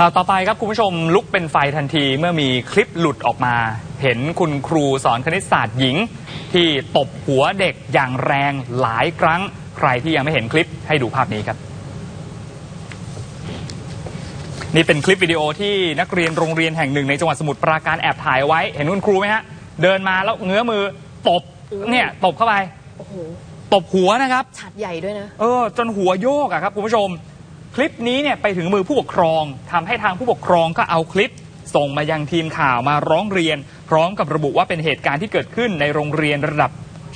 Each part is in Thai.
ข่าวต่อไปครับคุณผู้ชมลุกเป็นไฟทันทีเมื่อมีคลิปหลุดออกมา เห็นคุณครูสอนคณิตศาสตร์หญิง ที่ตบหัวเด็กอย่างแรงหลายครั้ง ใครที่ยังไม่เห็นคลิปให้ดูภาพนี้ครับ นี่เป็นคลิปวิดีโอที่นักเรียนโรงเรียนแห่งหนึ่งในจังหวัดสมุทรปราการแอบถ่ายเอาไว้ เห็นคุณครูไหมฮะ เดินมาแล้วเงื้อมือตบเนี่ยตบเข้าไปโอ้โหตบหัวนะครับฉัดใหญ่ด้วยนะเออจนหัวโยกอะครับคุณผู้ชมค ลิปนี้เนี่ยไปถึงมือผู้ปกครองทำให้ทางผู้ปกครองก็เอาคลิป ส่งมายังทีมข่าวมาร้องเรียน พร้อมกับระบุว่าเป็นเหตุการณ์ที่เกิดขึ้นในโรงเรียนระดับ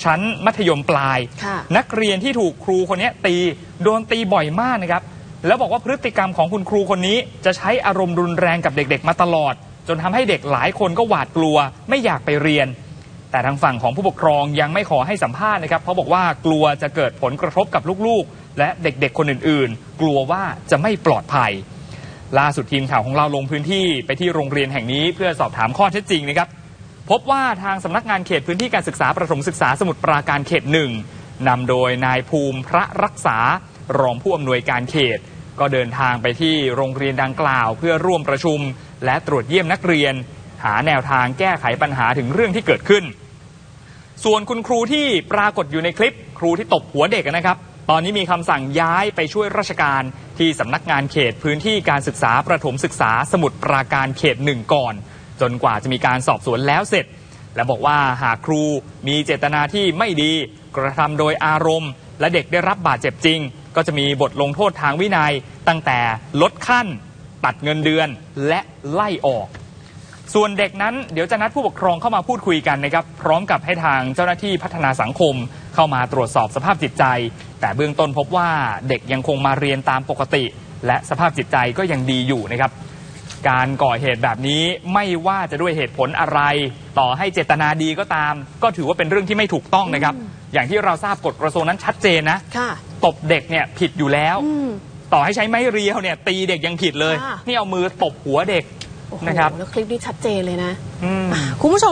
ชั้นมัธยมปลายค่ะนักเรียนที่ถูกครูคนนี้ตีโดนตีบ่อยมากนะครับ แล้วบอกว่าพฤติกรรมของคุณครูคนนี้ จะใช้อารมณ์รุนแรงกับเด็กๆ มาตลอด จนทำให้เด็กหลายคนก็หวาดกลัว ไม่อยากไปเรียน แต่ทางฝั่งของผู้ปกครองยังไม่ขอให้สัมภาษณ์นะครับเพราะบอกว่ากลัวจะเกิดผลกระทบกับลูกๆ และเด็กๆ คนอื่นๆ กลัวว่าจะไม่ปลอดภัย ล่าสุดทีมข่าวของเราลงพื้นที่ไปที่โรงเรียนแห่งนี้เพื่อสอบถามข้อเท็จจริงนะครับพบว่าทางสำนักงานเขตพื้นที่การศึกษาประถมศึกษาสมุทรปราการเขตหนึ่งนำโดยนายภูมิพระรักษารองผู้อำนวยการเขต ก็เดินทางไปที่โรงเรียนดังกล่าว เพื่อร่วมประชุม และตรวจเยี่ยมนักเรียน หาแนวทางแก้ไขปัญหาถึงเรื่องที่เกิดขึ้น ส่วนคุณครูที่ปรากฏอยู่ในคลิปครูที่ตบหัวเด็กนะครับ ตอนนี้มีคำสั่งย้ายไปช่วยราชการที่สำนักงานเขตพื้นที่การศึกษาประถมศึกษาสมุทรปราการเขตหนึ่งก่อน จนกว่าจะมีการสอบสวนแล้วเสร็จ และบอกว่าหากครูมีเจตนาที่ไม่ดี กระทำโดยอารมณ์ และเด็กได้รับบาดเจ็บจริง ก็จะมีบทลงโทษทางวินัย ตั้งแต่ลดขั้น ตัดเงินเดือนและไล่ออก ส่วนเด็กนั้นเดี๋ยวจะนัดผู้ปกครองเข้ามาพูดคุยกันนะครับ พร้อมกับให้ทางเจ้าหน้าที่พัฒนาสังคม เข้ามาตรวจสอบสภาพจิตใจ แต่เบื้องต้นพบว่าเด็กยังคงมาเรียนตามปกติ และสภาพจิตใจก็ยังดีอยู่นะครับ การก่อเหตุแบบนี้ไม่ว่าจะด้วยเหตุผลอะไร ต่อให้เจตนาดีก็ตาม ก็ถือว่าเป็นเรื่องที่ไม่ถูกต้องนะครับ อย่างที่เราทราบกฎกระทรวงนั้นชัดเจนนะค่ะตบเด็กเนี่ยผิดอยู่แล้วอืมต่อให้ใช้ไม้เรียวเนี่ยตีเด็กยังผิดเลยค่ะนี่เอามือตบหัวเด็กโอ้โห นะครับแล้วคลิปนี้ชัดเจนเลยนะอืม คุณผู้ชม